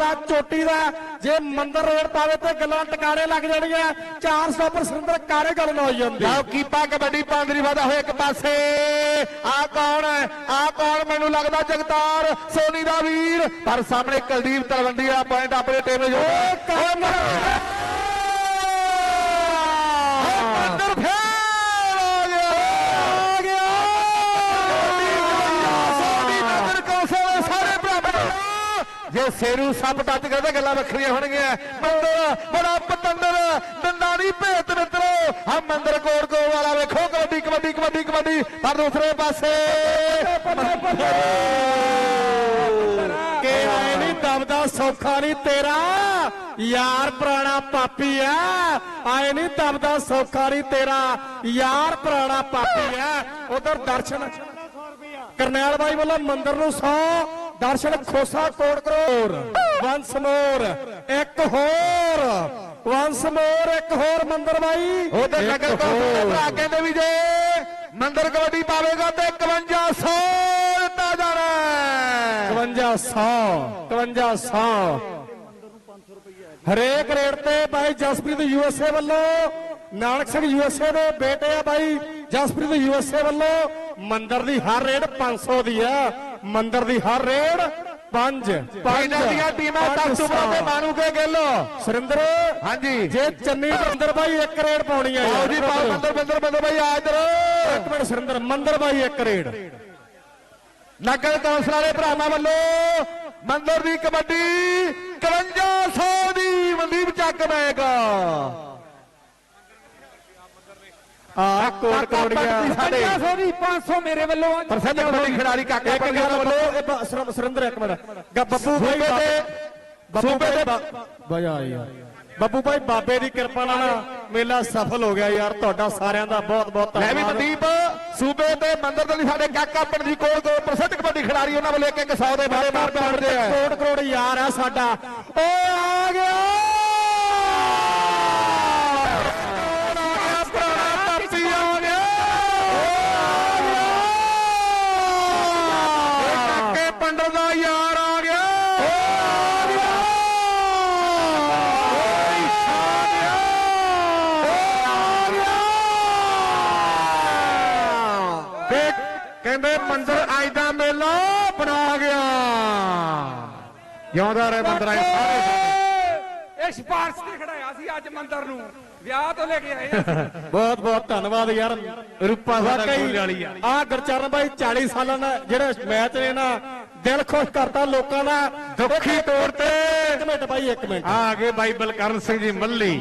ਮੁਕਾਬਲਾ ਚੋਟੀ ਦਾ। ਜੇ ਮੰਦਰ ਰੇਡ ਪਾਵੇ ਤੇ ਗੱਲਾਂ ਟਿਕਾਣੇ ਲੱਗ ਜਾਣਗੀਆਂ। 400 ਪਰ ਸੁਰਿੰਦਰ ਕਾਰੇ ਗੱਲ ਨਾ ਜਾਂਦੀ ਲਓ ਕੀਪਾ ਕਬੱਡੀ ਪਾਂਦਰੀ ਵਾਦਾ ਹੋਇਆ ਇੱਕ ਪਾਸੇ। ਆ ਕੌਣ ਹੈ? ਆ ਕੌਣ ਮੈਨੂੰ ਲੱਗਦਾ ਜਗਤਾਰ? ਸੋਨੀ ਦਾ ਵੀਰ। ਪਰ ਸਾਹਮਣੇ ਕੁਲਦੀਪ ਤਲਵੰਡੀ ਵਾਲਾ ਪੁਆਇੰਟ ਆਪਣੇ ਟੀਮ ਜੋ ਅੰਦਰ ਜੇ ਸੇਰੂ ਸੱਪ ਟੱਚ ਕਰਦੇ ਗੱਲਾਂ ਵੱਖਰੀਆਂ ਹੋਣਗੀਆਂ। ਮੰਦਰ, ਬੜਾ ਪਤੰਦਰ ਦੰਦਾਂ ਦੀ ਭੇਤ ਮਿੱਤਰੋ ਆ ਮੰਦਰ ਕੋੜ ਕੋ ਵਾਲਾ ਵੇਖੋ, ਕਬੱਡੀ ਕਬੱਡੀ ਕਬੱਡੀ ਕਬੱਡੀ। ਪਰ ਦੂਸਰੇ ਪਾਸੇ ਕਿ ਆਏ ਨਹੀਂ ਦਬਦਾ ਸੌਖਾ ਨਹੀਂ ਤੇਰਾ। ਯਾਰ ਪੁਰਾਣਾ ਪਾਪੀ ਆ ਆਏ ਨਹੀਂ ਦਬਦਾ ਸੌਖਾ ਨਹੀਂ ਤੇਰਾ। ਯਾਰ ਪੁਰਾਣਾ ਪਾਪੀ ਆ ਉਧਰ ਦਰਸ਼ਨ। ਕਰਨੈਲ ਬਾਈ ਵੱਲੋਂ ਮੰਦਰ ਨੂੰ 100 ਦਰਸ਼ਨ ਖੋਸਾ ਕੋੜ ਕਰੋੜ ਵੰਸ ਮੋਰ ਇੱਕ ਹੋਰ ਵੰਸ ਮੋਰ ਇੱਕ ਹੋਰ ਮੰਦਰ ਬਾਈ। ਉਧਰ ਨਗਰ ਕੌਂਸਲ ਭਰਾ ਕਹਿੰਦੇ ਵੀ ਜੇ ਮੰਦਰ ਕਬੱਡੀ ਪਾਵੇਗਾ ਤੇ 5100 ਦਿੱਤਾ ਜਾਣਾ ਹੈ। 5100 5100 ਹਰੇਕ ਰੇਟ ਤੇ ਬਾਈ ਜਸਪ੍ਰੀਤ ਯੂਐਸਏ ਵੱਲੋਂ ਨਾਨਕ ਸਿੰਘ ਯੂਐਸਏ ਦੇ ਬੇਟੇ ਆ ਬਾਈ ਜਸਪ੍ਰੀਤ ਯੂਐਸਏ ਵੱਲੋਂ ਮੰਦਰ ਦੀ ਹਰ ਰੇਟ 500 ਦੀ ਆ। ਮੰਦਰ ਦੀ ਹਰ ਰੇਟ 5 ਇਹਨਾਂ ਦੀਆਂ ਟੀਮਾਂ ਤਖਤੂਪੁਰ ਤੇ ਮਾਨੂ ਕੇ ਗਿੱਲ। ਸੁਰਿੰਦਰ ਹਾਂਜੀ। ਜੇ ਚੰਨੀ ਦੇ ਅੰਦਰ ਬਾਈ ਇੱਕ ਰੇਟ ਪਾਉਣੀ ਆ ਆਓ। ਜੀ ਪਾਓ ਮੰਦਰ ਮੰਦਰ ਮੰਦਰ ਭਾਈ ਆ ਇਧਰ। ਇੱਕ ਮਿੰਟ ਸੁਰਿੰਦਰ ਮੰਦਰ ਬਾਈ ਇੱਕ ਰੇਟ ਨਗਰ ਕੌਂਸਲ ਵਾਲੇ ਭਰਾਵਾਂ ਵੱਲੋਂ ਮੰਦਰ ਦੀ ਕਬੱਡੀ 5100 ਦੀ ਮਨਦੀਪ ਚੱਕ ਬੈਗ ਆ ਕੋੜ ਕੋੜ ਗਿਆ ਸਾਡੇ। 500 ਦੀ 500 ਮੇਰੇ ਵੱਲੋਂ ਆ। ਪ੍ਰਸਿੱਧ ਕਬੱਡੀ ਖਿਡਾਰੀ ਕਾਕਾ ਗੱਲ ਵੱਲੋਂ। ਸੁਰਿੰਦਰ ਇੱਕ ਮਿੰਟ। ਬੱਬੂ ਭਾਈ ਦੇ- ਬੱਬੂ ਦੇ- ਬਜਾ ਯਾਰ ਬੱਬੂ ਭਾਈ ਬਾਬੇ ਦੀ ਕਿਰਪਾ ਨਾਲ ਮੇਲਾ ਸਫਲ ਹੋ ਗਿਆ ਯਾਰ ਤੁਹਾਡਾ ਸਾਰਿਆਂ ਦਾ ਬਹੁਤ ਬਹੁਤ ਲੈ ਵੀ ਧੰਨਵਾਦ। ਮਨਦੀਪ ਸੂਬੇ ਤੇ ਮੰਦਰ ਦੇ ਲਈ ਸਾਡੇ ਕਾਕਾ ਪਿੰਡ ਦੀ ਕੋਲ ਕੋਲ ਪ੍ਰਸਿੱਧ ਕਬੱਡੀ ਖਿਡਾਰੀ ਉਹਨਾਂ ਵੱਲੋਂ ਇੱਕ ਇੱਕ 100 ਦੇ ਬਾਰੇ ਮਾਰ ਪਿਆਰਦੇ ਆ। ਕਰੋੜ ਕਰੋੜ ਯਾਰ ਆ ਸਾਡਾ। ਓ ਆ ਗਿਆ। ਕਹਿੰਦੇ ਮੰਦਰ ਅੱਜ ਦਾ ਮੇਲਾ ਬਣਾ ਗਿਆ। ਜਿਉਂਦਾ ਰਹੇ ਮੰਦਰ ਆਏ ਸਾਰੇ ਇਹ ਸਿਫਾਰਸ਼ ਤੇ ਖੜਾਇਆ ਸੀ ਅੱਜ ਮੰਦਰ ਨੂੰ। ਵਿਆਹ ਤੋਂ ਲੈ ਕੇ ਆਏ ਆ। ਬਹੁਤ ਬਹੁਤ ਧੰਨਵਾਦ ਯਾਰ। ਰੂਪਾ ਸਾਡਾ ਗੋਲ ਵਾਲੀ ਆ। ਆ ਗੁਰਚਰਨ ਭਾਈ 40 ਸਾਲਾਂ ਦਾ ਜਿਹੜੇ ਮੈਚ ਨੇ ਨਾ ਦਿਲ ਖੁਸ਼ ਕਰਤਾ ਲੋਕਾਂ ਦਾ। ਦੁੱਖੀ ਤੌਰ ਤੇ। ਇੱਕ ਮਿੰਟ ਭਾਈ ਇੱਕ ਮਿੰਟ। ਆ ਗਏ ਬਾਈ ਬਲਕਰਨ ਸਿੰਘ ਜੀ ਮੱਲੀ।